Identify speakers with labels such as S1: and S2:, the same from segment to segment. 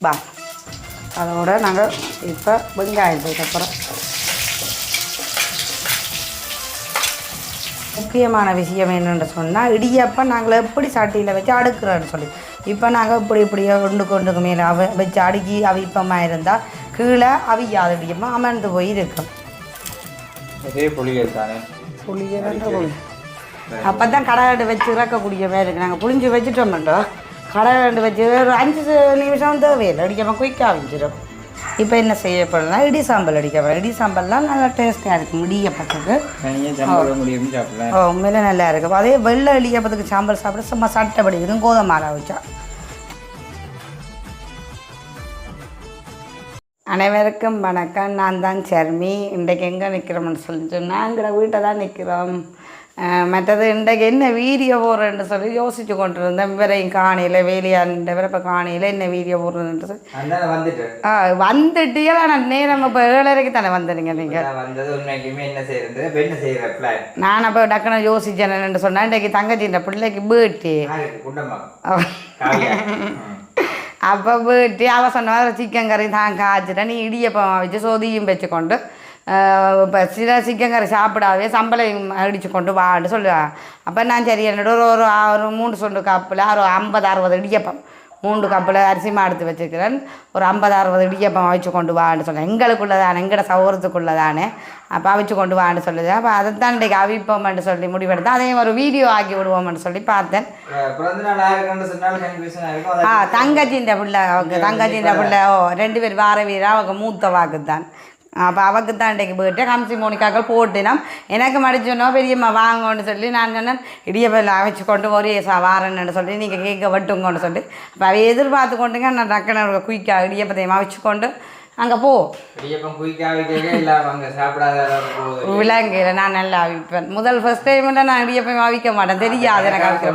S1: பா அதோட நாங்கள் இப்போ வெங்காயம் போய்க்கப்புறம் முக்கியமான விஷயம் என்னென்னு சொன்னால் இடியப்பம் நாங்கள் எப்படி சட்டியில் வச்சு அடுக்கிறோன்னு சொல்லி. இப்போ நாங்கள் இப்படி இப்படியே ஒன்றுக்கு ஒன்றுக்கு மேலே அவ வச்சு அடுக்கி அவிப்பமாக இருந்தால் கீழே அவியாத இடியப்பம் அமர்ந்து போய் இருக்கும்.
S2: அதே புளிகள் தானே?
S1: புளிய அப்போ தான் கடை வச்சு இறக்கக்கூடிய மாதிரி இருக்குது நாங்கள் புளிஞ்சு வச்சுட்டோம் கடை வச்சு ஒரு அஞ்சு நிமிஷம் தேவையில்லை அடிக்காமல் குயிக்காக அவிஞ்சிடும் இப்போ என்ன செய்யப்படலாம் இடி சாம்பல் அடிக்கப்படும் இடி சாம்பல்லாம் நல்லா டேஸ்ட்டாக இருக்கும் இடியப்பத்துக்கு ஓ. உண்மையிலே நல்லா இருக்கும். அதே வெள்ளை இடியப்பத்துக்கு சாம்பல் சாப்பிட சும்மா சட்டை படிக்கணும் கோதமாலை வச்சா. அனைவருக்கும் வணக்கம். நான் தான் சர்மி. இன்றைக்கு எங்கே நிற்கிறோம்னு சொல்லி சொன்னால் எங்களோட வீட்டை தான் நிற்கிறோம் மற்றது இன்றைக்கு என்ன வீடியோ போடுறேன்னு சொல்லி யோசிச்சு கொண்டு இருந்தேன் இவரையும் காணையில் வேலையாண்ட இப்போ காணையில் என்ன வீடியோ போடுறேன்ட்டு சொல்லி.
S2: வந்துட்டு.
S1: ஆ வந்துட்டியா நான் நேரம் இப்போ ஏழரைக்கு தானே வந்துடுங்க நீங்கள்
S2: நான்
S1: அப்போ டக்குனு யோசிச்சேன்னு சொன்னேன். இன்றைக்கு தங்கச்சி இந்த பிள்ளைக்கு
S2: ம்.
S1: அப்போ போயிட்டு அவள் சொன்ன சிக்கன் கறி தான் காய்ச்சிட்டேன். நீ இடியப்பம் வச்சு சொதியும் வச்சுக்கொண்டு இப்போ சில சிக்கன் கறி சாப்பிடாவே சம்பளையும் அடித்து கொண்டு வான்னு சொல்லுவாள் அப்போ நான் சரி என்னோட ஒரு ஒரு ஒரு மூணு சொண்டு கப்பில் ஒரு ஐம்பது அறுபது இடியப்பம் மூன்று கப்பில் அரிசி மா எடுத்து வச்சுக்கிறேன். ஒரு ஐம்பது அறுபது இடியப்பம் வச்சு கொண்டு வான்னு சொன்னேன் எங்களுக்குள்ளே தானே எங்களோட சௌரத்துக்குள்ளே தானே அப்போ அவிச்சு கொண்டு வான்னு சொல்லுது. அப்போ அதை தான் இன்றைக்கு அவிப்போம்னு சொல்லி முடிவெடுத்தேன். அதையும் ஒரு வீடியோ ஆக்கி விடுவோம்னு சொல்லி பார்த்தேன். ஆ தங்கச்சின்ற பிள்ளை அவங்க தங்கச்சின்ற பிள்ளை. ஓ ரெண்டு பேர் வார வீரா அவங்க மூத்த வாக்கு தான் அப்போ அவக்கு தான் இன்றைக்கு போயிட்டு கம்சி மோனிக்காக்கள் போட்டினோம் எனக்கு மடிச்சோன்னோ பெரியம்மா வாங்கன்னு சொல்லி நான் சொன்னேன் இடியப்பல்ல அவைச்சு கொண்டு ஒரே சா வாரன்னு சொல்லி நீங்கள் கேட்க வெட்டுங்கன்னு சொல்லி அப்போ அவ எதிர்பார்த்து கொண்டுங்க நான் டக்குனு குயிக்காக இடியப்பத்தையும் அவைச்சு கொண்டு அங்கே போ விலங்குல நான் நல்லா அவிப்பேன் முதல் ஃபர்ஸ்ட் டைமில் நான் இடியப்பம் அவிக்க மாட்டேன் தெரியாது எனக்கு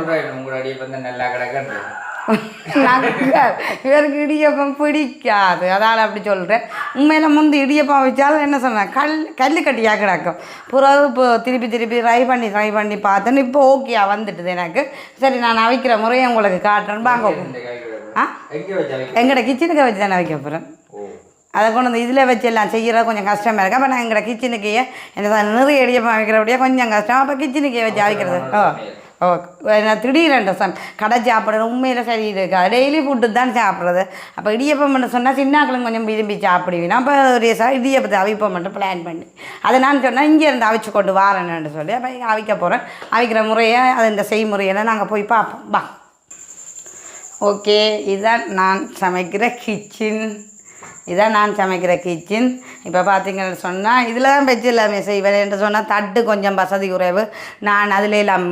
S1: இவருக்கு இடியப்பம் பிடிக்காது. அதால் அப்படி சொல்கிறேன் உண்மையில முந்தி இடியப்பம் வச்சாலும் என்ன சொன்னேன் கல் கல் கட்டியாக கிடக்கும். பிறகு இப்போ திருப்பி திருப்பி ட்ரை பண்ணி ட்ரை பண்ணி பார்த்தேன் இப்போ ஓகேயா வந்துட்டுது எனக்கு. சரி நான் அவிக்கிற முறையை உங்களுக்கு காட்டுறேன். வாங்க. ஆ?
S2: எங்க வச்சா வைக்க
S1: எங்களோட கிச்சனுக்கு வச்சு தானே வைக்க போகிறேன் அதை கொண்டு வந்து இதில் வச்சு எல்லாம் செய்கிறது கொஞ்சம் கஷ்டமாக இருக்குது அப்போ நான் எங்களோட கிச்சனுக்கே என்ன நிறைய இடியப்பம் வைக்கிறபடியே கொஞ்சம் கஷ்டம். அப்போ கிச்சனுக்கே வச்சு அவிக்கிறது. ஓ. நான் திடீரென்ற சம் கடை சாப்பிட்றது உண்மையில் சரி இருக்கா டெய்லி ஃபுட்டு தான் சாப்பிட்றது. அப்போ இடியப்பம் பண்ண சொன்னால் சின்னாக்களும் கொஞ்சம் விரும்பி சாப்பிடுவேன் அப்போ ஒரு சார் இடியப்பத்தை அவிப்பம் மட்டும் பிளான் பண்ணி. அதை நான் சொன்னால் இங்கேருந்து அவிச்சு கொண்டு வாரேன்னு சொல்லி அப்போ அவிக்க போகிறேன் அவிக்கிற முறையை அது இந்த செய்முறையெல்லாம் நாங்கள் போய் பார்ப்போம். வா. ஓகே இதுதான் நான் சமைக்கிற கிச்சன் இதான் நான் சமைக்கிற கிச்சன் இப்போ பார்த்தீங்கன்னு சொன்னால் இதில் தான் வச்சு எல்லாமே செய்வேன் என்று சொன்னால் தட்டு கொஞ்சம் வசதி குறைவு. நான் அதில் எல்லாம்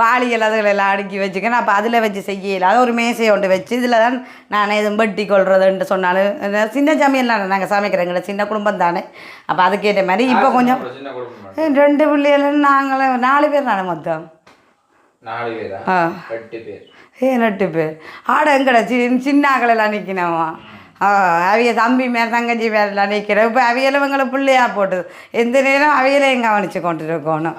S1: வாளிகள் அதுகள் எல்லாம் அடுக்கி வச்சுக்கேன் அப்போ அதில் வச்சு செய்யல அது ஒரு மேசையை ஒன்று வச்சு இதில் தான் நான் எதுவும் வெட்டி கொள்றதுன்ட்டு சொன்னாலும் சின்ன சமையல்லாம் நாங்கள் சமைக்கிறோங்களே சின்ன குடும்பம் தானே. அப்போ அதுக்கேற்ற மாதிரி இப்போ கொஞ்சம் ரெண்டு பிள்ளைகளும் நாங்களும் நாலு பேர் நானே மொத்தம்.
S2: நாலு பேரா?
S1: ஆ.
S2: எட்டு பேர்.
S1: ஏ நட்டு பேர்? ஆட எங்கட சின்ன சின்னாக்களெல்லாம் நிற்கினவா ஆ அவிய தம்பி மேல் தங்கச்சி மேலாம் நிற்கிற இப்போ அவியலும் எங்களை பிள்ளையா போட்டுது. எந்த நேரம் அவியலையும் கவனித்து கொண்டு இருக்கணும்.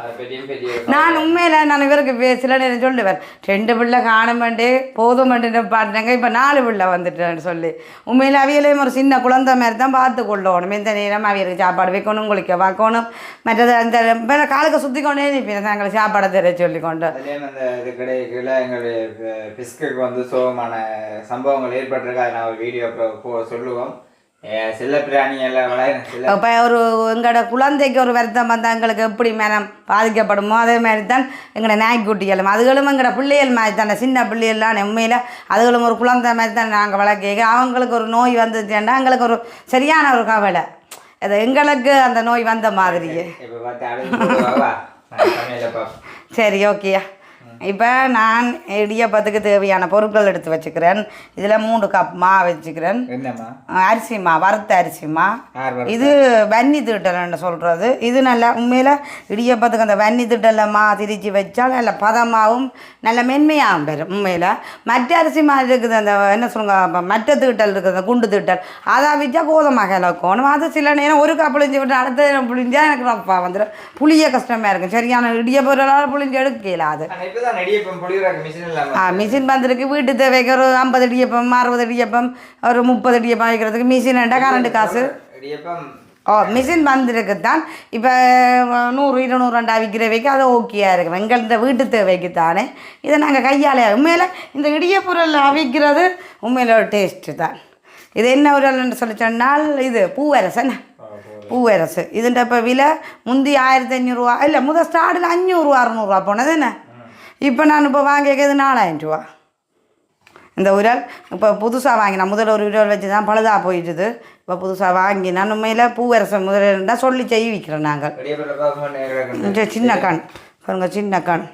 S1: நான் உண்மையில் நான் இவருக்கு பே- சில நேரம் சொல்லுவேன். ரெண்டு பிள்ளை காணுமெண்டு போதும் பாட்டுங்க இப்போ நாலு பிள்ளை வந்துட்டேன்னு சொல்லி. உண்மையில் அவியலையும் ஒரு சின்ன குழந்தை மாதிரி தான் பார்த்து கொள்ளணும். எந்த நேரம் அவியலுக்கு சாப்பாடு வைக்கணும் குளிக்க பார்க்கணும் மற்றது அந்த காலுக்கு சுற்றி கொண்டே நிற்பேன் நாங்கள் சாப்பாடை தெரிய சொல்லி கொண்டு
S2: பிஸ்குக்கு வந்து சோகமான சம்பவங்கள் ஏற்பட்டிருக்கு. அதை நான் ஒரு வீடியோ சொல்லுவோம். செல்ல
S1: இப்போ ஒரு எங்களோட குழந்தைக்கு ஒரு வருத்தம் வந்தால் எங்களுக்கு எப்படி மேனம் பாதிக்கப்படுமோ அதே மாதிரி தான் எங்களோட நாய்க்குட்டிகளும். அதுகளும் எங்களோட பிள்ளைகள் மாதிரி தானே சின்ன பிள்ளைகள்லாம் உண்மையில். அதுகளும் ஒரு குழந்தை மாதிரி தான் நாங்கள் வளர்க்க அவங்களுக்கு ஒரு நோய் வந்துச்சுன்னா எங்களுக்கு ஒரு சரியான ஒரு கவலை. அது எங்களுக்கு அந்த நோய் வந்த மாதிரியே. சரி ஓகேயா. இப்போ நான் இடியப்பத்துக்கு தேவையான பொருட்கள் எடுத்து வச்சுக்கிறேன். இதில் மூணு கப் மா வச்சுக்கிறேன். அரிசிமா வறுத்த அரிசிமா
S2: ஆறு வரும்
S1: இது வன்னி திட்டல்னு சொல்கிறது இது நல்லா உண்மையில் இடியப்பத்துக்கு அந்த வன்னி திட்டலில் மா திரிச்சு வச்சால் நல்ல பதமாகவும் நல்ல மென்மையாகவும் பெறும் உண்மையில். மற்ற அரிசி மாதிரி இருக்குது அந்த என்ன சொல்லுங்க மற்ற திட்டல் இருக்குது அந்த குண்டு திட்டல் அதை வச்சா கோதுமை கலக்கணும் அது சில நேரம் ஒரு கப் புளிஞ்சு விட்டு அடுத்த நேரம் புளிஞ்சா எனக்கு ரப்பா வந்துடும் புளிய கஷ்டமாக இருக்கும். சரியான இடிய பொருளால் புளிஞ்சு எடுக்கல ஆ மிஷின் வந்திருக்கு. வீட்டு தேவைக்கு ஒரு ஐம்பது இடியப்பம் அறுபது இடியப்பம் ஒரு முப்பது இடியப்பம் வைக்கிறதுக்கு மிஷின் ஏண்டா கரண்ட் காசு. ஓ மிஷின் வந்திருக்கு தான் இப்போ நூறு இருநூறு ரெண்டா விற்கிறவைக்கு அது ஓகேயா இருக்கும். எங்கள் இந்த வீட்டு தேவைக்கு தானே. இதை நாங்கள் கையாலே உண்மையில் இந்த இடியப்பொருள் அவிக்கிறது உண்மையில் ஒரு டேஸ்ட்டு தான். இது என்ன உரல்னு சொல்லி சொன்னால் இது பூவரசன். பூவரசு. இதுன்ற இப்போ விலை முந்தி ஆயிரத்தி ஐநூறுரூவா இல்லை முதல் ஸ்டார்டில் அஞ்சூறுரூவா அறநூறுவா போனது என்ன? இப்போ நான் இப்போ வாங்கிக்கிறது நாலாயிரம் ரூபா இந்த உரல் இப்போ புதுசாக வாங்கினேன் முதல்ல ஒரு உரல் வச்சு தான் பழுதாக போயிட்டுது. இப்போ புதுசாக வாங்கினேன் உண்மையில் பூவரசம் முதல்ல சொல்லி செய்விக்கிறோம் நாங்கள். சின்ன கண். பாருங்க சின்ன கண்.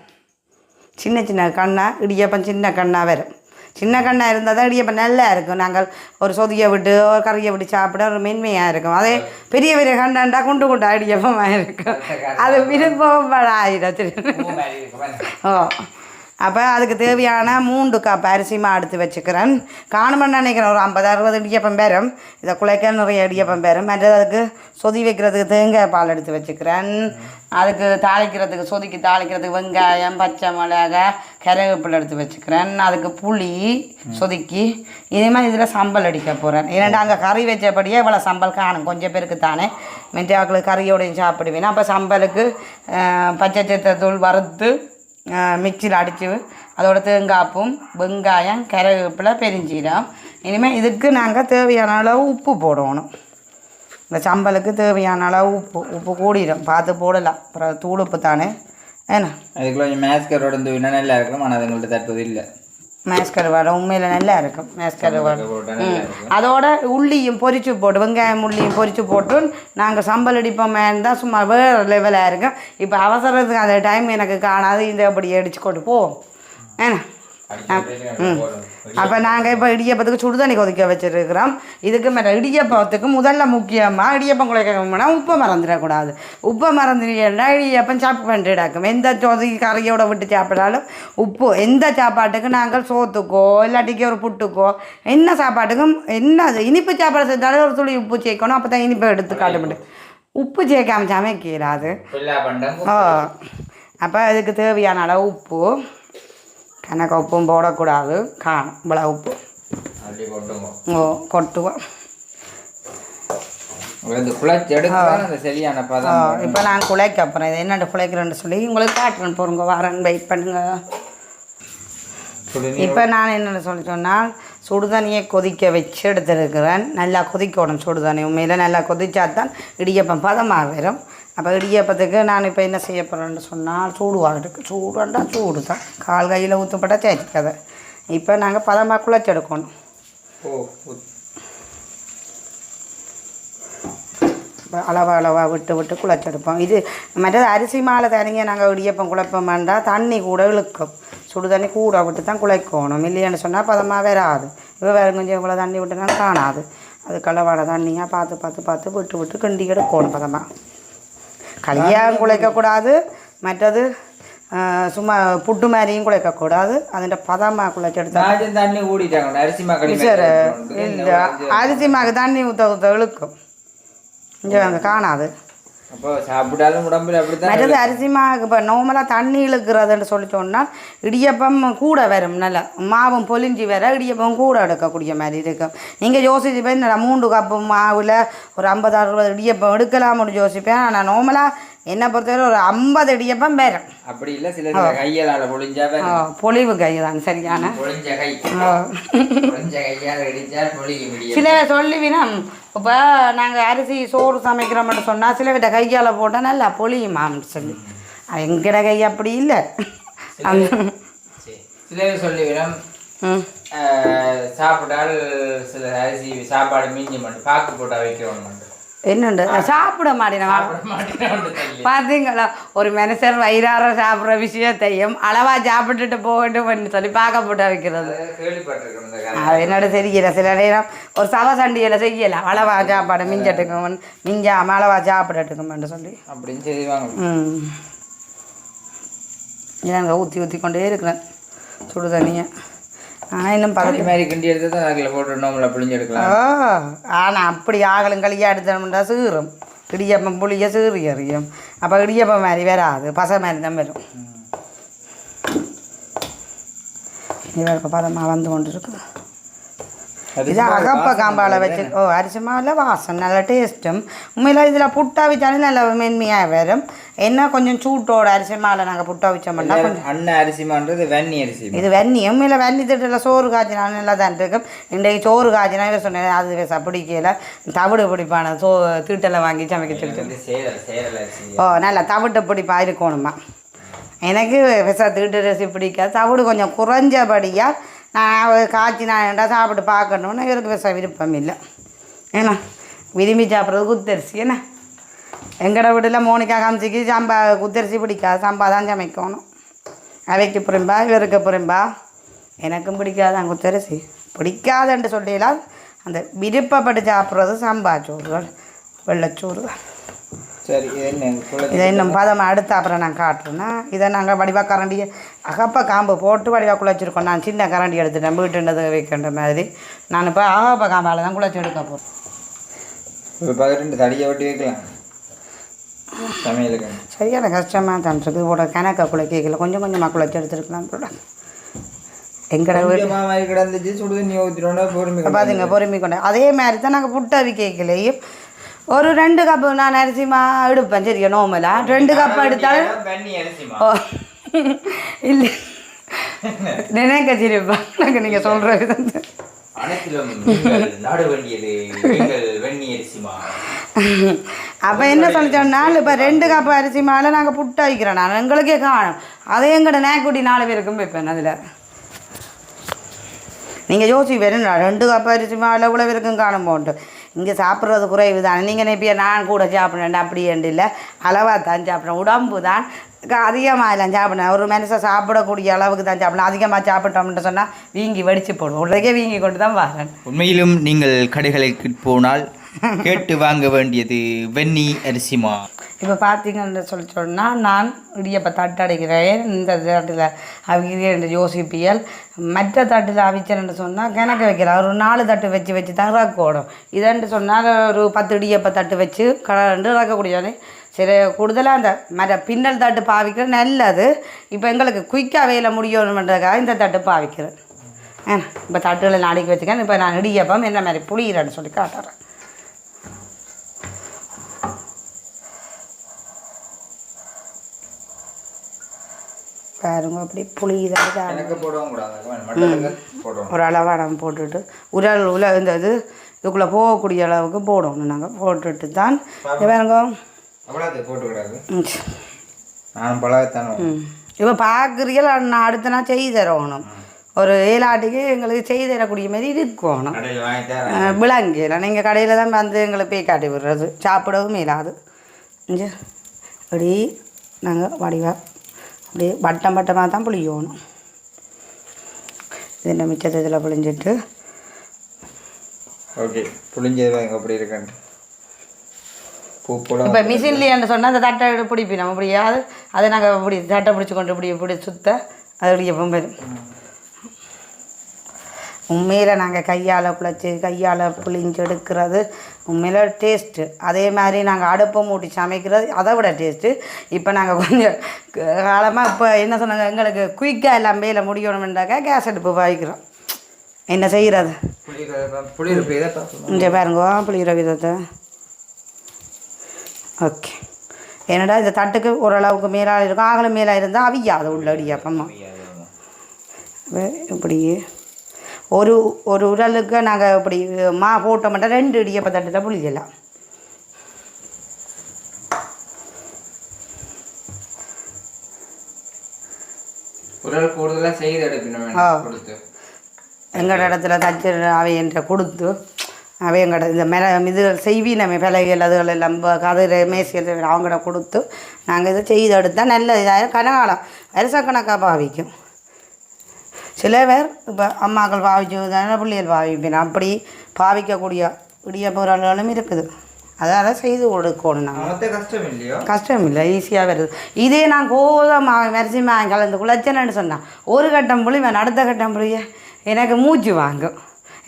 S1: சின்ன சின்ன கண்ணா இடியப்பம் சின்ன கண்ணாக வரும் சின்ன கண்ணாக இருந்தால் தான் இடியப்பம் நல்லா இருக்கும். நாங்கள் ஒரு சொதியை விட்டு ஒரு கறியை விட்டு சாப்பிட ஒரு மென்மையாக இருக்கும். அதே பெரிய பெரிய கண்டாண்டா குண்டு குண்டா இடியப்பமாக இருக்கும். அது விருப்பப்பட ஆயிடும். ஓ. அப்போ அதுக்கு தேவையான மூன்று கப் அரிசி எடுத்து வச்சுக்கிறேன். காணுமென்னு நினைக்கிறேன் ஒரு ஐம்பது அறுபது இடியப்பம் பேரும். இதை குலைக்க நிறைய இடியப்பம் பேரும். மற்றது அதுக்கு சொதி வைக்கிறதுக்கு தேங்காய் பால் எடுத்து வச்சுக்கிறேன். அதுக்கு தாளிக்கிறதுக்கு சொதிக்கு தாளிக்கிறதுக்கு வெங்காயம் பச்சை மிளகாய் கருவேப்பிலை எடுத்து வச்சுக்கிறேன். அதுக்கு புளி சொதுக்கி. இதே மாதிரி இதில் சம்பல் அடிக்க போகிறேன் ஏன்னா அங்கே கறி வச்சபடியே இவ்வளோ சம்பல் காணும். கொஞ்சம் பேருக்கு தானே. மென்றாக்களுக்கு கறியோடையும் சாப்பிடுவேன். அப்போ சம்பலுக்கு பச்சை சித்தத்தூள் வறுத்து மிக்சியில் அடித்து அதோட தேங்காய்ப்பும் வெங்காயம் கருவேப்பிலை பெருஞ்சீரம் இனிமேல் இதுக்கு நாங்கள் தேவையான அளவு உப்பு போடணும் இந்த சம்பலுக்கு தேவையான அளவு உப்பு உப்பு கூடிடும் பார்த்து போடலாம் அப்புறம் தூள் உப்பு தானே ஏன்னா
S2: அதுக்குள்ள கொஞ்சம் மேஸ்கரோட தூவினா நல்லா இருக்கும் ஆனால் அது எங்கள்கிட்ட தற்போது இல்லை
S1: மேஸ்கர் வடை உண்மையில் நல்லா இருக்கும் மேஸ்கர் வடை.
S2: போட்டா நல்லா இருக்கும்
S1: அதோட உள்ளியும் பொரிச்சு போட்டு வெங்காயம் உள்ளியும் பொரிச்சு போட்டு நாங்கள் சம்பல் அடிப்போமே இருந்தால் சும்மா வேறு லெவலாக இருக்கும். இப்போ அவசரத்துக்கு அந்த டைம் எனக்கு காணாது இந்த அப்படி அடிச்சு கொண்டு போவோம் ஏன்னா
S2: போடும்.
S1: அப்போ நாங்கள் இப்போ இடியப்பத்துக்கு சுடுதண்ணி கொதிக்க வச்சுருக்கிறோம். இதுக்கு மேலே இடியப்பத்துக்கு முதல்ல முக்கியமாக இடியப்பம் குழைக்கணும்னா உப்பை மறந்துடக்கூடாது. உப்பை மறந்துட்டா இடியப்பம் சாப்பிட்டு பண்ணிடாக்கும் எந்த சொதி கறியோட விட்டு சாப்பிட்டாலும் உப்பு எந்த சாப்பாட்டுக்கு நாங்கள் சோத்துக்கோ இல்லாட்டிக்கு ஒரு புட்டுக்கோ என்ன சாப்பாட்டுக்கும் என்ன இனிப்பு சாப்பாடு செஞ்சாலும் ஒரு துளி உப்பு சேர்க்கணும். அப்போ தான் இனிப்பை எடுத்து காட்ட முடியும். உப்பு சேர்க்காம சமைக்கிறாது
S2: பண்டம்
S1: ஓ அப்போ அதுக்கு தேவையான அளவு உப்பு. கணக்கு உப்பும் போடக்கூடாது காணும் இவ்வளோ உப்பு ஓ கொட்டுவோம் இப்போ நான் குழைக்க அப்புறம் இது என்னென்ன குழைக்கிறேன்னு சொல்லி உங்களுக்கு காட்டுறேன் போருங்க வரேன் வெயிட் பண்ணுங்க இப்போ நான் என்னென்ன சொல்லி சொன்னால் சுடுதண்ணியை கொதிக்க வச்சு எடுத்துருக்கிறேன் நல்லா கொதிக்கணும் சுடுதண்ணி உண்மையில் நல்லா கொதிச்சா தான் இடியப்பம் பதமாக வரும் அப்போ இடியப்பத்துக்கு நான் இப்போ என்ன செய்ய போகிறேன்னு சொன்னால் சூடுவாகிட்டு சூடுண்டா சூடு தான். கால் கையில் ஊற்றப்பட்டா தேய்ச்சிக்காத இப்போ நாங்கள் பதமாக குழைச்சி எடுக்கணும். அளவா அளவாக விட்டு விட்டு குழைச்செடுப்போம் இது மற்றது அரிசி மாலை தனியாக நாங்கள் இடியப்பம் குழப்பம் வேண்டாம் தண்ணி கூட இழுக்கும். சுடு தண்ணி கூட விட்டு தான் குழைக்கணும். இல்லைன்னு சொன்னால் பதமாக வராது. இப்போ வேறு கொஞ்சம் இவ்வளோ தண்ணி விட்டுனா காணாது. அது களவாட தண்ணியாக பார்த்து பார்த்து பார்த்து விட்டு விட்டு கிண்டி எடுக்கணும் பதமாக களியாக குழைக்கக்கூடாது மற்றது சும்மா புட்டு மாதிரியும் குழைக்கக்கூடாது அதிൻ്റെ பதமாக குழைச்செடுத்தா
S2: தண்ணி ஊடிட்டாங்க அரிசி
S1: மாக்கு தண்ணி ஊற்ற ஊற்ற இழுக்கும். இங்கே அங்கே காணாது.
S2: அப்போ சாப்பிட்டாலும் உடம்புல அப்படித்தான்
S1: மற்றது அரிசி மாவுக்கு இப்போ நார்மலாக தண்ணி இழுக்கிறதுன்னு சொல்லி சொன்னால் இடியப்பம் கூட வரும் நல்லா. மாவும் பொலிஞ்சி வர இடியப்பம் கூட எடுக்கக்கூடிய மாதிரி இருக்கும் நீங்கள் யோசிச்சு போய் இந்த மூன்று கப்பு மாவில் ஒரு ஐம்பது அறுபது இடியப்பம் எடுக்கலாம்னு யோசிப்பேன். ஆனால் நார்மலாக என்னை பொறுத்தவரை ஒரு ஐம்பது இடியப்பம் வரும்
S2: அப்படி இல்ல சில கையால பொழிஞ்சா
S1: ஆ, பொலிவு கை தான் சரியான
S2: பொழிஞ்ச கை. பொழிஞ்ச கையால இடிச்சா பொழிய முடியும்
S1: சில சொல்லுவினா இப்போ நாங்கள் அரிசி சோறு சமைக்கிறோம்னு சொன்னால் சில விட்ட கையால் போட்டால் நல்லா பொழியுமான்னு சொல்லி. எங்கட கை அப்படி இல்லை.
S2: சில பேர் சொல்லி விடும்
S1: ம்
S2: சாப்பிட்டால் சில அரிசி சாப்பாடு மீஞ்சி மட்டும் பாக்கு போட்டா வைக்கிறோம்
S1: என்னண்டு? சாப்பிட மாட்டேன். பார்த்தீங்களா ஒரு மனுஷன் வயிறார சாப்பிட்ற விஷயத்தையும் அளவாக சாப்பிட்டுட்டு போக வேண்டும் சொல்லி பார்க்க போட்டு வைக்கிறது. என்னோட தெரியல சில நேரம் ஒரு சவ சண்டியில் செய்யலாம் அளவா சாப்பாடு மிஞ்சட்டுக்கும் மிஞ்சாமல் அளவா சாப்பிடட்டுக்குமென்று சொல்லி.
S2: அப்படின்னு செய்வாங்க.
S1: ம். ஏங்க ஊற்றி ஊற்றி கொண்டே இருக்கிறேன். சுடு தண்ணியை. ஆனால் இன்னும் பதவி
S2: மாதிரி கிண்டி எடுத்து தான் அதில்
S1: ஓ ஆனால் அப்படி ஆகலும் களியாக எடுத்தோம்டா சீரும் இடியப்பம் புளிய சீறி எறியும். அப்ப இடியப்பம் மாதிரி வராது. பசை மாதிரி தான் வரும். இவருக்கு பதமாக வந்து கொண்டு காம்பால்
S2: உள்ளது
S1: வச்சு ஓ அரிசி மாவில் வாசம் நல்ல டேஸ்ட்டும் உண்மையில் இதில் புட்டா வச்சாலும் நல்ல மென்மையாக வரும் என்ன கொஞ்சம் சூட்டோட அரிசி மாவில் நாங்கள் புட்டா வச்சோம்னா
S2: என்ன? அண்ணன் அரிசிமான்றது வெண்ணி அரிசி
S1: இது வெண்ணி உண்மையில் வெண்ணி திட்டில் சோறு காய்ச்சினா நல்லா தான் இருக்கும் இன்றைக்கு சோறு காய்ச்சினா இவர் சொன்னேன் அது பேச பிடிக்கல தவிடு பிடிப்பான சோ தீட்டலை வாங்கி சமைக்க ஓ நல்லா தவிட்டு பிடிப்பா இருக்கணுமா எனக்கு விசா தீட்டு ரசி பிடிக்காது தவிடு கொஞ்சம் குறைஞ்சபடியாக நான் காய்ச்சி நான் சாப்பிட்டு பார்க்கணுன்னு இவருக்கு பேச விருப்பம் இல்லை. ஏன்னா விரும்பி சாப்பிட்றது குத்தரிசி என்ன? எங்கட வீட்டில் மோனிகா காமிச்சிக்கு சம்பா குத்தரிசி பிடிக்காது சம்பா தான் சமைக்கணும். அவைக்கு புறம்பா இவருக்கு புறம்பா எனக்கும் பிடிக்காதான் குத்தரிசி? பிடிக்காதுன்ட்டு சொல்லிடலாம் அந்த விருப்பப்பட்டு சாப்பிட்றது சம்பா சோறுகள் தான்
S2: சரி இது
S1: இன்னும் பதம் அடுத்து அப்புறம் நான் காட்டுறேன்னா இதை நாங்கள் வடிவா கரண்டியை அகப்ப காம்பு போட்டு வடிவா குழச்சிருக்கோம். நான் சின்ன கரண்டி எடுத்துட்டேன் வீட்டுன்றது வைக்கின்ற மாதிரி. நான் இப்போ அகப்ப காம்பால் தான் குழச்சி எடுக்க போகிறேன்
S2: ஒரு பக்கத்து தடியை வெட்டி வைக்கலாம். சமையலுக்கு.
S1: சரியான கஷ்டமாக தான் இருக்குது. போட கணக்கை குழைக்கல கொஞ்சம் கொஞ்சமாக குழச்சி எடுத்துருக்கலாம் போட எங்கட வீட்டு
S2: கிடந்துச்சு சுடு தண்ணி ஊற்றிட்டோன்னா பொறுமை
S1: பார்த்துங்க பொறுமை கொண்டு அதே மாதிரி தான் நாங்கள் புட்டவி கேட்கலையும் ஒரு ரெண்டு கப்பு நான் அரிசி மா எடுப்பேன். சரியா? நோமலாக ரெண்டு கப் எடுத்தாலும்
S2: அரிசிமா?
S1: இல்லை. நினைக்க சிரிப்பா. எனக்கு நீங்கள் சொல்கிற விதம்
S2: அரிசிமா?
S1: அப்போ என்ன சொல்லிச்சோம்னால் இப்போ ரெண்டு கப் அரிசி மேலே நாங்கள் புட்டை வைக்கிறோம் நான் எங்களுக்கே காணும். அதே எங்கட நேக்குட்டி நாலு பேருக்கும் வைப்பேன் அதில். நீங்கள் யோசி வேணும். ரெண்டு கப் அரிசி மேலே இவ்வளோ பேருக்கும் காணும் போட்டு. இங்கே சாப்பிட்றது குறைவு தான் நீங்கள் நினைப்பிய நான் கூட சாப்பிட்றேன் அப்படி இல்லை. அளவாக தான் சாப்பிட்றேன். உடம்பு தான் அதிகமாக எல்லாம் சாப்பிட்றேன் ஒரு மனுஷன் சாப்பிடக்கூடிய அளவுக்கு தான் சாப்பிடணும். அதிகமாக சாப்பிட்டோம்னு சொன்னால் வீங்கி வடித்து போடுவோம். உள்ளதே வீங்கி கொண்டு தான் வரேன்
S2: உண்மையிலும் நீங்கள் கடைகளுக்கு போனால் கேட்டு வாங்க வேண்டியது வெண்ணி அரிசிமா?
S1: இப்போ பார்த்தீங்கன்னு சொல்லி சொன்னால் நான் இடியப்ப தட்டு அடைக்கிறேன் இந்த தட்டில் அவிக்கிறேன் யோசிப்பியல். மற்ற தட்டில் அவிச்சேன்னு சொன்னால் கிணக்கு வைக்கிறேன் ஒரு நாலு தட்டு வச்சு வச்சு தான் ரக்கோடும் இதன்று சொன்னால் ஒரு பத்து இடியப்ப தட்டு வச்சு கலண்டு இறக்கக்கூடியது சரி கூடுதலாக அந்த மர பின்னல் தட்டு பாவிக்கிற நல்லது. இப்போ எங்களுக்கு குயிக்காக வேலை முடியணுன்றதுக்காக இந்த தட்டு பாவிக்கிறேன். இப்போ தட்டுகளை நாளைக்கு வச்சுக்கேன் இப்போ நான் இடியப்பம் என்ன மாதிரி புளியிறேன்னு சொல்லி காட்டுறேன். பாருங்க அப்படி
S2: போடுவோம்
S1: ஒரு அளவாடம் போட்டுட்டு உரல் உல இந்த இது இதுக்குள்ளே போகக்கூடிய அளவுக்கு போடணும். நாங்கள் போட்டுட்டு தான். பாருங்க. இப்போ பார்க்குறீங்களா நான் அடுத்த நாள் செய்து தரணும். ஒரு ஏழாட்டுக்கு எங்களுக்கு செய்து தரக்கூடிய மாதிரி இருக்கணும். விளங்கில நீங்கள் கடையில் தான் வந்து எங்களை போய் காட்டி விடுறது. சாப்பிடவும் இல்லாது அப்படி நாங்கள் வடிவாக அப்படியே வட்டம் வட்டமாக தான் புளியணும். இதில் மிச்சத்தை இதில் புளிஞ்சிட்டு?
S2: ஓகே புளிஞ்சது அப்படி இருக்கேன்
S1: இப்போ மிஷின்லேன்னு சொன்னால் அந்த தட்டை பிடிப்பி நம்ம முடியாது அதை நாங்கள் இப்படி தட்டை பிடிச்சி கொண்டு இப்படி இப்படி சுத்த அது இப்படி எப்போ உண்மையில் நாங்கள் கையால் குழச்சி கையால் புளிஞ்சு எடுக்கிறது உண்மையில் டேஸ்ட்டு அதே மாதிரி நாங்கள் அடுப்பை மூட்டி சமைக்கிறது அதை விட டேஸ்ட்டு இப்போ நாங்கள் கொஞ்சம் காலமாக இப்போ என்ன சொன்னாங்க எங்களுக்கு குயிக்காக எல்லாம் வேலை முடியணுமென்றாக்கா கேஸ் அடுப்பு பாய்க்கிறோம் என்ன செய்கிறது இங்கே பாருங்க புளிகிற விதத்தை. ஓகே என்னடா இந்த தட்டுக்கு ஓரளவுக்கு மேலாக இருக்கும் ஆகலம் மேலே இருந்தால் அவியாது உள்ள இடியாப்பம்மா இப்படி ஒரு ஒரு உரலுக்கு நாங்கள் இப்படி மா போட்ட மட்டும் ரெண்டு இடியப்ப தட்டில் புளிக்கலாம் எங்களோட இடத்துல தச்சு அவையன்ற கொடுத்து அவை எங்கட இந்த மெல இது செய்வீனமே பிலைகள் அதுகள் எல்லாம் கதிர் மேசியல் அவங்கள்ட கொடுத்து நாங்கள் இதை செய்து எடுத்தால் நல்ல இதாக கனகாலம் வருஷக்கணக்காக பாவிக்கும். சில பேர் இப்போ அம்மாக்கள் பாவிச்சு பிள்ளைகள் பாவிப்பின் அப்படி பாவிக்கக்கூடிய இடிய பொருள்களும் இருக்குது. அதால் செய்து கொடுக்கணும் நாங்கள்
S2: கஷ்டம் இல்லையோ?
S1: கஷ்டம் இல்லை ஈஸியாக வருது. இதே நான் கோதமாக மெரிசி மா கலந்து குளச்சேன்னு சொன்னேன் ஒரு கட்டம் புளிவேன் அடுத்த கட்டம் புளிய? எனக்கு மூச்சு வாங்கும்.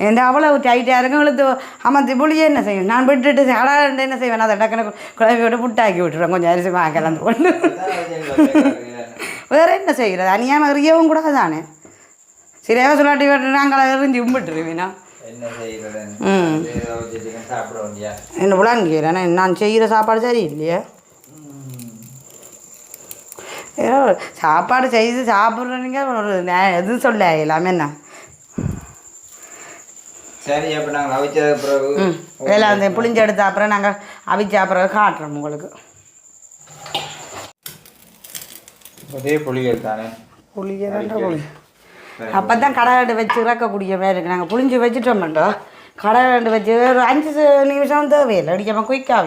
S1: என் அவ்வளோ டைட்டாக இருக்கும் இழுத்து அமர்த்தி புளியே என்ன செய்யும்? நான் விட்டுட்டு அடாண்டு என்ன செய்வேன்? அதை டக்குனு குழம்பி விட்டு புட்டாக்கி விட்டுருவேன் கொஞ்சம் அரிசி மா கலந்து கொண்டு. வேறு என்ன செய்கிறது அநியாயம் எறியவும் கூட தானே? சரியாக சொல்லாட்டி நாங்கள் எறிஞ்சு கும்பிட்டுருவீனா ம். என்ன விளாங்கிறேன் நான் செய்கிற சாப்பாடு சரி இல்லையா ஏதோ சாப்பாடு செய்து சாப்பிட்றீங்க ஒரு எதுவும் சொல்ல எல்லாமே என்ன?
S2: சரி அப்ப நாங்கள் அவிச்சது பிறகு
S1: வேலை அந்த புளிஞ்சு எடுத்த அப்புறம் நாங்கள் அவிச்ச அப்புறம் காட்டுறோம் உங்களுக்கு.
S2: ஒரே புளிகள் தானே?
S1: புளி. அப்போ தான் கடை வச்சு இறக்கக்கூடிய மாதிரி இருக்குது நாங்கள் புளிஞ்சு வச்சுட்டோம் மாட்டோம் கடை வச்சு ஒரு அஞ்சு நிமிஷம் தேவையில்லை. அடிக்காமல் குயிக்காக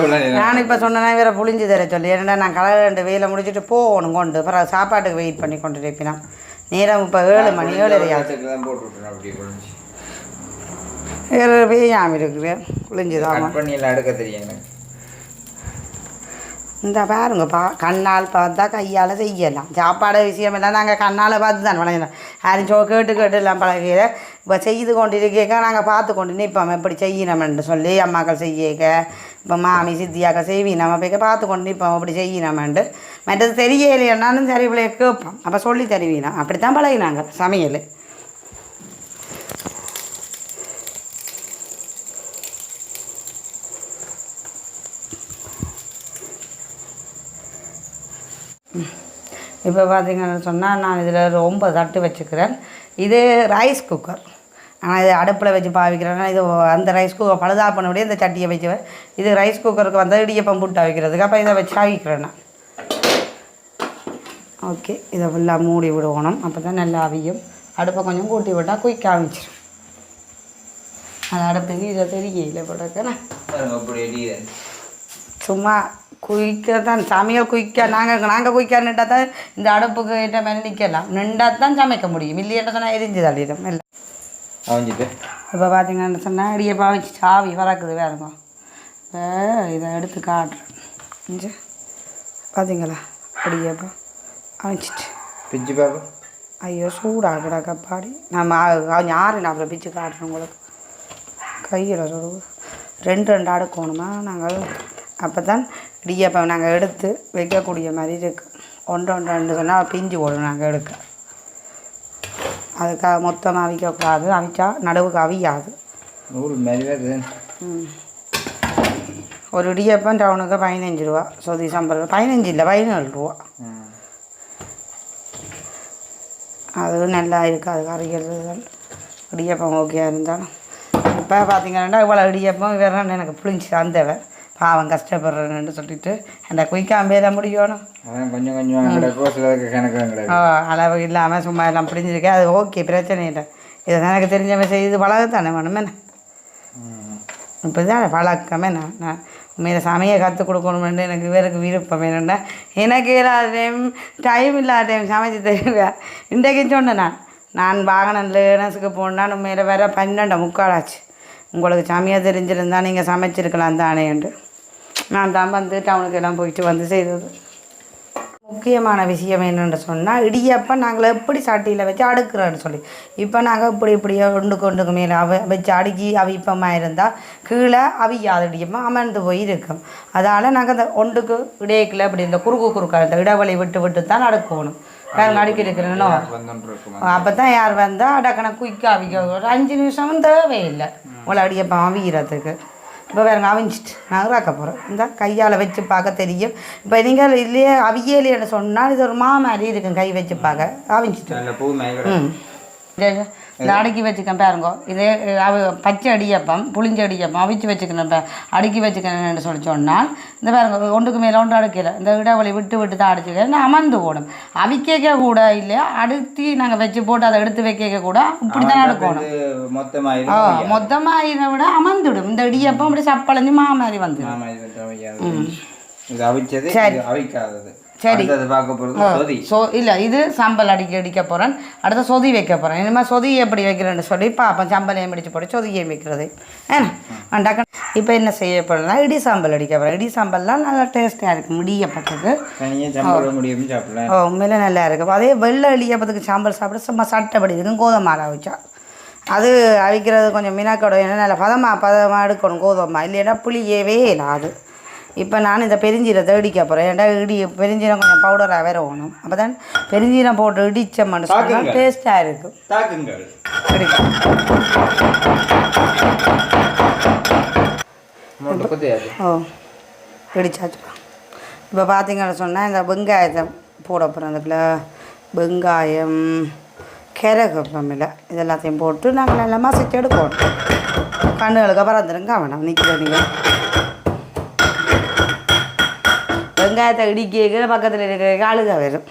S2: இவ்வளோ
S1: நான் இப்போ சொன்னேன்னா வேற புளிஞ்சு தர சொல்லி. ஏன்னா நான் கடை ரெண்டு வேலை முடிச்சுட்டு போகணும் கொண்டு. அப்புறம் சாப்பாட்டுக்கு வெயிட் பண்ணி கொண்டு இருப்பினா நேரம் இப்போ ஏழு மணி
S2: புளிஞ்சு
S1: வேறு வேயாம இருக்கிறேன் புளிஞ்சு தான்
S2: கட் பண்ணி எடுக்க தெரியும் எனக்கு.
S1: இந்த பாருங்க பா கண்ணால் பார்த்தா கையால் செய்யலாம். சாப்பாடு விஷயமெல்லாம் நாங்கள் கண்ணால் பார்த்து தான் வழங்கலாம் யாரும் சோ கேட்டு கேட்டு எல்லாம் பழகையில் இப்போ செய்து கொண்டிருக்கேக்க நாங்கள் பார்த்து கொண்டு நிற்போம் எப்படி செய்யணுமென்று சொல்லி அம்மாக்கள் செய்யக்க இப்போ மாமி சித்தியாக்க செய்வி நம்ம போய் பார்த்து கொண்டு நிற்போம் இப்படி செய்யணுமெண்டு மற்றது தெரியலையானாலும் சரி பிள்ளைய கேட்போம் அப்போ சொல்லி தருவீனா அப்படி தான் பழகினாங்க சமையல் இப்போ பார்த்தீங்கன்னு சொன்னால் நான் இதில் ரொம்ப தட்டு வச்சுக்கிறேன். இது ரைஸ் குக்கர் ஆனால் இது அடுப்பில் வச்சு பாவிக்கிறேன்னா இது அந்த ரைஸ் குக்கர் பழுதா பண்ணபடியே இந்த சட்டியை வச்சு இது ரைஸ் குக்கருக்கு வந்து இடியப்பம் புட்டு அவிக்கிறதுக்கு அப்போ இதை வச்சு அவிக்கிறேன் நான். ஓகே இதை ஃபுல்லாக மூடி விடுவோணும் அப்போ தான் நல்லா அவியும். அடுப்பை கொஞ்சம் கூட்டி விட்டால் குயிக்காக அவிச்சிடும் அது அடுப்புக்கு இதை தெரியல
S2: எரியுது
S1: சும்மா குயிக்க தான் சமையல் குயிக்க நாங்கள் நாங்கள் குயிக்க நின்றா தான் இந்த அடுப்புக்கு ஏற்ற மாதிரி நிற்கலாம் நின்றா தான் சமைக்க முடியும். இல்லையென்ற சொன்னால் எரிஞ்சு தள்ளிடும். இல்லை. இப்போ பார்த்தீங்கன்னு சொன்னால் இடியப்பா வச்சு சாவி வறக்குது வேறுங்க இதை எடுத்து காட்டுறேன். பார்த்தீங்களா இடியப்பா. அமைச்சிட்டு
S2: பிச்சு பாப்பா
S1: ஐயோ சூடாக கிடக்க பாடி நம்ம ஆறு நான் அப்புறம் பிச்சு காட்டுறோம் உங்களுக்கு. கையில் ரெண்டு ரெண்டு அடுக்கணுமா நாங்கள் அப்போ தான் இடியப்பம் நாங்கள் எடுத்து வைக்கக்கூடிய மாதிரி இருக்கு. ஒன்று ஒன்று ரெண்டு சொன்னால் பிஞ்சு போடும் நாங்கள் எடுக்க. அதுக்காக மொத்தமாக அவிக்கக்கூடாது. அவிச்சா நடுவுக்கு அவியாது. ஒரு இடியப்பம் டவுனுக்கு பதினஞ்சு ரூபா. சொதி சம்பளம். பதினஞ்சு இல்லை பதினேழு ரூபா.
S2: ம்.
S1: அது நல்லா இருக்காது கறிகள் இடியப்பம் ஓகே இருந்தாலும். இப்போ பார்த்தீங்கன்னா இவ்வளோ இடியப்பம் வேற எனக்கு புளிஞ்சு தந்தவன் பாவம் கஷ்டப்படுறேன்னு சொல்லிட்டு அந்த குயிக்காம்பேல முடியணும்
S2: அதான் கொஞ்சம் கொஞ்சம்
S1: அளவு இல்லாமல் சும்மா எல்லாம் பிடிஞ்சிருக்கேன் அது ஓகே பிரச்சனை இல்லை. இதை எனக்கு தெரிஞ்சவன் செய்து பழகத்தானே வேணும் என்ன
S2: ம்.
S1: இப்போ தான் பழக்கமே நான் நான் உண்மையில சமைய கற்றுக் கொடுக்கணுமென்று எனக்கு வேறுக்கு விருப்பம் என்னென்னா எனக்கு இல்லாத டைம் டைம் இல்லாத டைம் சமைச்சு தருவேன் இன்றைக்கு சொன்னேன் நான் நான் வாகனம் லேனஸுக்கு போனால் உண்மையில வேற பன்னெண்டு முக்காலாச்சு உங்களுக்கு சமையல் தெரிஞ்சிருந்தா நீங்கள் சமைச்சிருக்கலாம் தானேன்ட்டு நான் தான் வந்து டவுனுக்கு எல்லாம் போயிட்டு வந்து செய்தது. முக்கியமான விஷயம் என்னென்னு சொன்னால் இடியப்பம் நாங்கள் எப்படி சட்டியில் வச்சு அடுக்குறோன்னு சொல்லி. இப்போ நாங்கள் இப்படி இப்படியே ஒன்றுக்கு ஒன்றுக்கு மேலே அவ வச்சு அடுக்கி அவிப்பமாக இருந்தால் கீழே அவியாத இடியப்பம் அமர்ந்து போய் இருக்கும். அதால் நாங்கள் அந்த ஒன்றுக்கு இடையக்கில் இப்படி இந்த குறுக்கு குறுக்கா இந்த இடைவெளி விட்டு விட்டு தான் அடுக்கணும். வேறு அடுக்கி இருக்கிறேனோ. அப்போ தான் யார் வந்தால் அடக்கண குயிக்காக அவிக்க ஒரு அஞ்சு நிமிஷமும் தேவையில்லை. உங்களை அடியப்பம் அவிக்கிறதுக்கு. இப்போ வேறுங்க அவிஞ்சிட்டு நான் இறக்க போகிறேன் இந்த கையால் வச்சு பார்க்க தெரியும். இப்போ நீங்கள் இல்லையே அவியலைன்னு சொன்னால் இது ஒரு மா மாதிரி இருக்கும் கை வச்சு பார்க்க. அவிஞ்சிட்டு. ம். இந்த அடுக்கி வச்சுக்கேன் பாருங்க. இதே பச்சை அடியப்பம் புளிஞ்ச அடியப்பம் அவிச்சு வச்சுக்கணும் அடுக்கி வச்சுக்கணும்னு சொல்லி சொன்னால் இந்த பாருங்க ஒன்றுக்கு மேலே ஒன்று அடுக்கல. இந்த இடைவெளி விட்டு விட்டு தான் அடிச்சுக்க நான் அமர்ந்து போடும் அவிக்க கூட இல்லையா? அடுத்தி நாங்கள் வச்சு போட்டு அதை எடுத்து வைக்க கூட இப்படி தான் அடுக்கணும்.
S2: மொத்தமாக
S1: மொத்தமாக விட அமர்ந்துடும் இந்த இடியப்பம் இப்படி சப்பளஞ்சு மா. மாதிரி வந்துடும்
S2: அவிச்சது அவிக்காதது.
S1: சரி. சொ இல்லை இது சாம்பல் அடிக்க அடிக்க போகிறேன் அடுத்து சொதி வைக்க போகிறேன் இனிமேல் சொதி எப்படி வைக்கிறேன்னு சொல்லி பார்ப்பேன் சாம்பலையும் பிடிச்சி போட்டு சொதியையும் வைக்கிறது ஏன்னா டக்கு இப்போ என்ன செய்ய போகிறேன்னா இடி சாம்பல் அடிக்க போகிறேன் இடி சாம்பல்லாம் நல்லா டேஸ்ட்டாக இருக்கும் இடியப்பத்துக்கு ஓ உண்மையிலே நல்லா இருக்கும் அதே வெள்ளை இடியப்பத்துக்கு சாம்பல் சாப்பிட சும்மா சட்டப்படி இருக்கும் கோதுமை வச்சா. அது அவிக்கிறது கொஞ்சம் மினாக்கடும் ஏன்னா நல்லா பதமாக பதமாக எடுக்கணும் கோதுமை இல்லைன்னா புளியவே இல்லை அது இப்போ நான் இந்த பெருஞ்சீரத்தை இடிக்க போகிறேன் ஏன்டா இடி பெருஞ்சீரம் கொஞ்சம் பவுடராக வேற வேணும் அப்போ தான் பெருஞ்சீரம் போட்டு சொன்னால்
S2: தாக்குங்க.
S1: டேஸ்ட்டாக இருக்கும் ஓ இடிச்சாச்சுப்பா இப்போ பார்த்தீங்கன்னு சொன்னால் இந்த வெங்காயத்தை போட போகிறோம் அதுக்குள்ள வெங்காயம் கிரகப்பமில்ல இது எல்லாத்தையும் போட்டு நாங்கள் நல்லா மசிச்சு எடுக்கணும் கண்ணுகளுக்கு பறந்துருங்க வேணாம் நிற்கிற வெங்காயத்தை இடிக்க பக்கத்தில் இருக்கிற அழுக வரும்.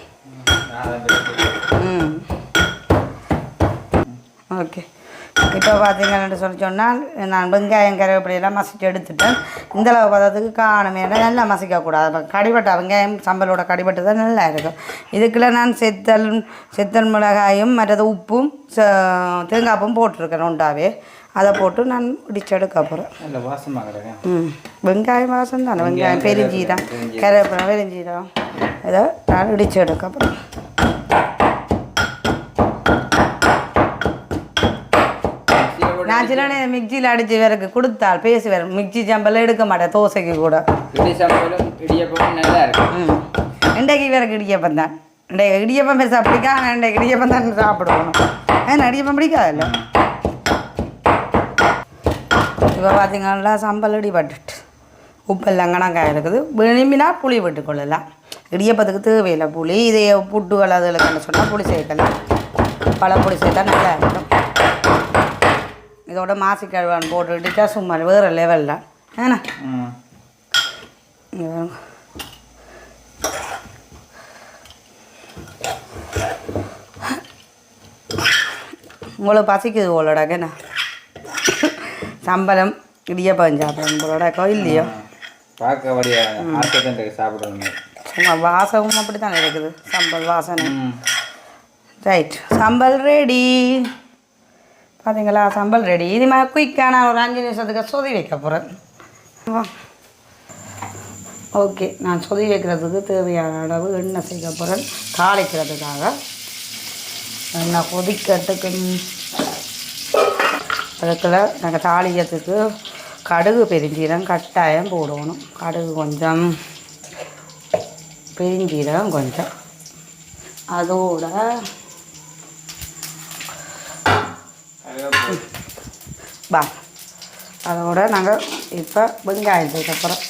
S1: ம். ஓகே. இப்போ பார்த்தீங்கன்னு சொல்லி சொன்னால் நான் வெங்காயம் கருவேப்பிலையெல்லாம் மசிச்சு எடுத்துட்டேன். இந்த அளவு பதத்துக்கு காணுமே நல்லா மசிக்கக்கூடாது அப்போ கடிபட்ட வெங்காயம் சம்பலோட கடிபட்டு தான் நல்லா இருக்கும். இதுக்குள்ளே நான் செத்தல் செத்தல் மிளகாயும் மற்றது உப்பும் ச- தேங்காய்ப்பும் போட்டிருக்கேன் உண்டாவே. அதை போட்டு நான் இடிச்சு எடுக்க போகிறேன்
S2: நல்ல வாசமாக
S1: ம் வெங்காயம் வாசம் தானே வெங்காயம் பெருஞ்சீரம். கருவேப்பிலை பெருஞ்சீரம் இதை நான் இடிச்சு எடுக்க போகிறேன் நான் சில நேரம் மிக்சியில் அடித்து வேறக்கு கொடுத்தால் பேசி வேறு மிக்சி ஜம்பெல்லாம் எடுக்க மாட்டேன் தோசைக்கு கூட. இன்றைக்கு வேறக்கு இடியப்பம் தான். இன்றைக்கு இடியப்பம் பெருசாக பிடிக்கா ஆனால் இன்றைக்கு இடியப்பம் தான் சாப்பிடுவோம். ஏன்னா இடியப்பம் பிடிக்காதுல்ல? இப்போ பார்த்தீங்கன்னா சம்பல் இடிபட்டுட்டு உப்பெல்லாம் கணக்காக இருக்குது. விரும்பினா புளி விட்டுக்கொள்ளலாம். இடியப்பத்துக்கு தேவையில்லை புளி. இதே புட்டுகள் கண்டு சொன்னால் புளி சேர்க்கலாம். பழப்புளி சேர்த்தா நல்லா இருக்கும். இதோட மாசி கழுவான் போட்டு இடிச்சா சும்மா வேறு லெவலில் பாருங்க. உங்களுக்கு பசிக்குது போலடாக்கண்ணா சம்பளம் இடியப்பம் சாப்பிடணும் போலடாக்கோ இல்லையோ
S2: பார்க்க வழியா சாப்பிடணும்.
S1: சும்மா வாசமும் அப்படி தானே இருக்குது சம்பல் வாசனை. ரைட் சம்பல் ரெடி பார்த்தீங்களா சம்பல் ரெடி இது மாதிரி குயிக்காக நான் ஒரு அஞ்சு நிமிஷத்துக்கு சொதி வைக்க போகிறேன் ஓகே நான் சொதி வைக்கிறதுக்கு தேவையான அளவு எண்ணெய் சேர்க்க போகிறேன் தாளிக்கிறதுக்காக. எண்ணெய் கொதிக்கிறதுக்கு அதுக்குள்ள நாங்கள் தாளிக்கிறதுக்கு கடுகு பெருஞ்சீரகம் கட்டாயம் போடணும். கடுகு கொஞ்சம் பெருஞ்சீரகம் கொஞ்சம். அதோட பா அதோட நாங்கள் இப்போ வெங்காயம் சேர்க்க போகிறோம்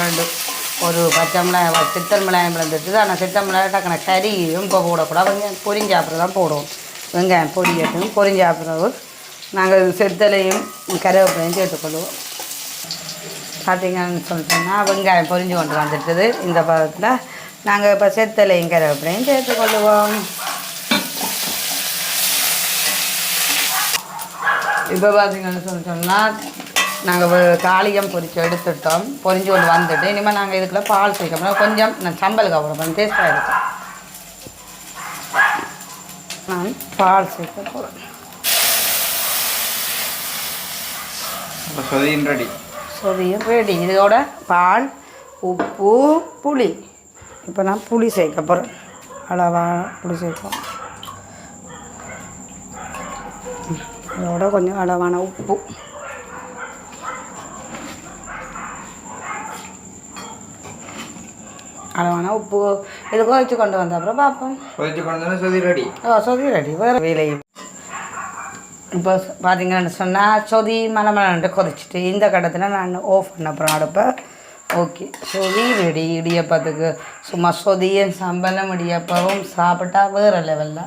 S1: ரெண்டு ஒரு பச்சை மிளகாய் சித்தல் மிளகாயம் விழுந்துட்டு ஆனால் சித்தல் மிளகாய் டக்குன கறியும் இப்போ போடக்கூடாது. வெங்காயம் பொரிஞ்சு அப்புறம் தான் போடுவோம். வெங்காயம் பொரியட்டும் பொரிஞ்ச அப்புறம் நாங்கள் செத்தலையும் கருவேப்பிலையும் சேர்த்துக்கொள்வோம். பார்த்தீங்கன்னு சொல்லிட்டோம்னா வெங்காயம் பொரிஞ்சு கொண்டு வந்துட்டுது இந்த பதத்தில் நாங்கள் இப்போ செத்தலையும் கருவேப்பிலையும் சேர்த்துக்கொள்வோம். இப்போ பார்த்தீங்கன்னு சொல்லிட்டோம்னா சொன்னால் நாங்கள் தாளியம் பொரிச்சு எடுத்துட்டோம். பொரிஞ்சு கொண்டு வந்துட்டு இனிமேல் நாங்கள் இதுக்குள்ள பால் சேர்க்கணும் கொஞ்சம் நான் சம்பலுக்கு அப்புறம் கொஞ்சம் டேஸ்ட்டாக இருக்கும் நான் பால் சேர்க்க போகிறேன்
S2: சொதியும் ரெடி
S1: சொதியும் ரெடி இதோட பால் உப்பு புளி. இப்போ நான் புளி சேர்க்க போகிறேன் அளவா புளி சேர்ப்போம். இதோட கொஞ்சம் அளவான உப்பு. அளவான உப்பு இது குறைச்சி கொண்டு வந்த அப்புறம் பார்ப்போம்
S2: கொதிச்சு கொண்டு வந்து சொதி ரெடி
S1: ஓ சொதி ரெடி வேறு வேலையும் இப்போ பார்த்தீங்கன்னு சொன்னால் சொதி மலமலன்ட்டு கொதிச்சிட்டு இந்த கட்டத்தில் நான் ஆஃப் பண்ண அப்புறம் அடுப்பை ஓகே சொதி ரெடி இடியப்பத்துக்கு சும்மா சொதியும் சம்பளம் இடியப்பவும் சாப்பிட்டா வேறு லெவலில்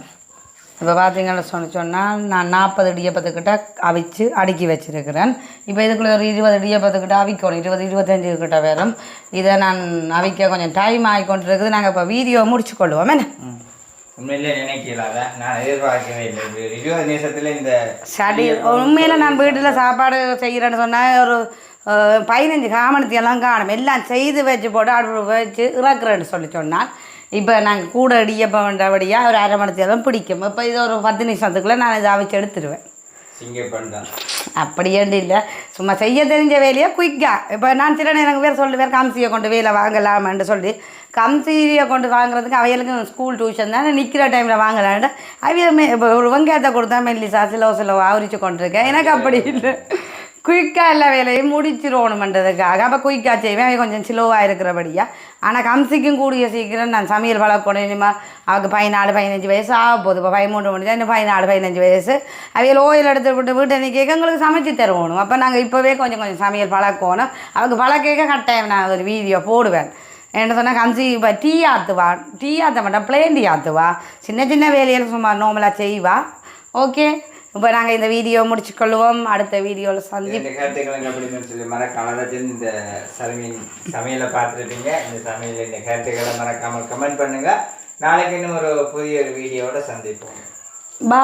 S1: இப்போ பார்த்தீங்கன்னு சொன்ன சொன்னால் நான் நாற்பது இடியப்பத்துக்கிட்ட அவிச்சு அடுக்கி வச்சிருக்கிறேன். இப்போ இதுக்குள்ளே ஒரு இருபது இடியப்பத்துக்கிட்ட அவிக்கணும். இருபது இருபத்தஞ்சு கிட்ட வரும் இதை நான் அவிக்க கொஞ்சம் டைம் ஆகி கொண்டு இருக்குது நாங்கள் இப்போ வீடியோ முடிச்சு கொள்வோம். என்ன?
S2: உண்மையிலே நினைக்கலாத நான் எதிர்பார்க்கவே இல்லை. இருபது நிமிஷத்துல இந்த
S1: சரி உண்மையில் நான் வீட்டில் சாப்பாடு செய்கிறேன்னு சொன்னால் ஒரு பதினஞ்சு காமணத்தி எல்லாம் காணும். எல்லாம் செய்து வச்சு போட்டு அடுப்பு வச்சு இறக்குறேன்னு சொல்லி சொன்னால் இப்போ நாங்கள் கூட இடியப்ப வேண்டபடியாக ஒரு அரை மணி நேரம் பிடிக்கும். இப்போ இது ஒரு பத்து நிமிஷத்துக்குள்ளே நான் இதை அவிச்சு
S2: தான்.
S1: அப்படியேண்டு இல்லை? சும்மா செய்ய தெரிஞ்ச வேலையை குயிக்காக இப்போ நான் சில நேரம் பேர் சொல்லுவேன் கம்சியை கொண்டு வேலை வாங்கலாமான்னு சொல்லி கம்சியை கொண்டு வாங்குறதுக்கு அவைகளுக்கு ஸ்கூல் டியூஷன் தானே நிற்கிற டைமில் வாங்கலான்ட்டு அவைய மே இப்போ ஒரு வெங்காயத்தை கொடுத்தா மெல்லிசா சிலோ சிலோ ஆவரிச்சு கொண்டிருக்கேன். எனக்கு அப்படி இல்லை. குயிக்காக எல்லா வேலையும் முடிச்சிடணுமன்றதுக்காக அப்போ குயிக்காக செய்வேன். அவன் கொஞ்சம் சிலோவாக இருக்கிறபடியா. ஆனால் கம்சிக்கும் கூடிய சீக்கிரம் நான் சமையல் பழக்கணும் இனிமா அவளுக்கு பதினாலு பதினஞ்சு வயசு ஆக போகுது இப்போ பதிமூன்று மணி இன்னும் பதினாலு பதினஞ்சு வயசு. அவையில் ஓயில் எடுத்து விட்டு வீட்டை நிற்க எங்களுக்கு சமைச்சு தருவணும் அப்போ நாங்கள் இப்போவே கொஞ்சம் கொஞ்சம் சமையல் பழக்கணும் அவளுக்கு பழக்க கட்டாயம் நான் ஒரு வீடியோ போடுவேன். என்ன சொன்னால் கம்சி இப்போ டீ ஆற்றுவா டீ ஆற்ற மாட்டா பிளேன் டீ ஆற்றுவா சின்ன சின்ன வேலையில் சும்மா நார்மலாக செய்வா. ஓகே இப்போ நாங்கள் இந்த வீடியோ முடிச்சுக்கொள்வோம் அடுத்த வீடியோவில் சந்தி
S2: இந்த கருத்துக்கள் அப்படின்னு சொல்லி மறக்காம அதாச்சும் இந்த சமையல் சமையலை பார்த்துருப்பீங்க. இந்த சமையல் இந்த கருத்துக்களை மறக்காமல் கமெண்ட் பண்ணுங்க. நாளைக்கு இன்னும் ஒரு புதிய ஒரு வீடியோவோட சந்திப்போம்.
S1: பா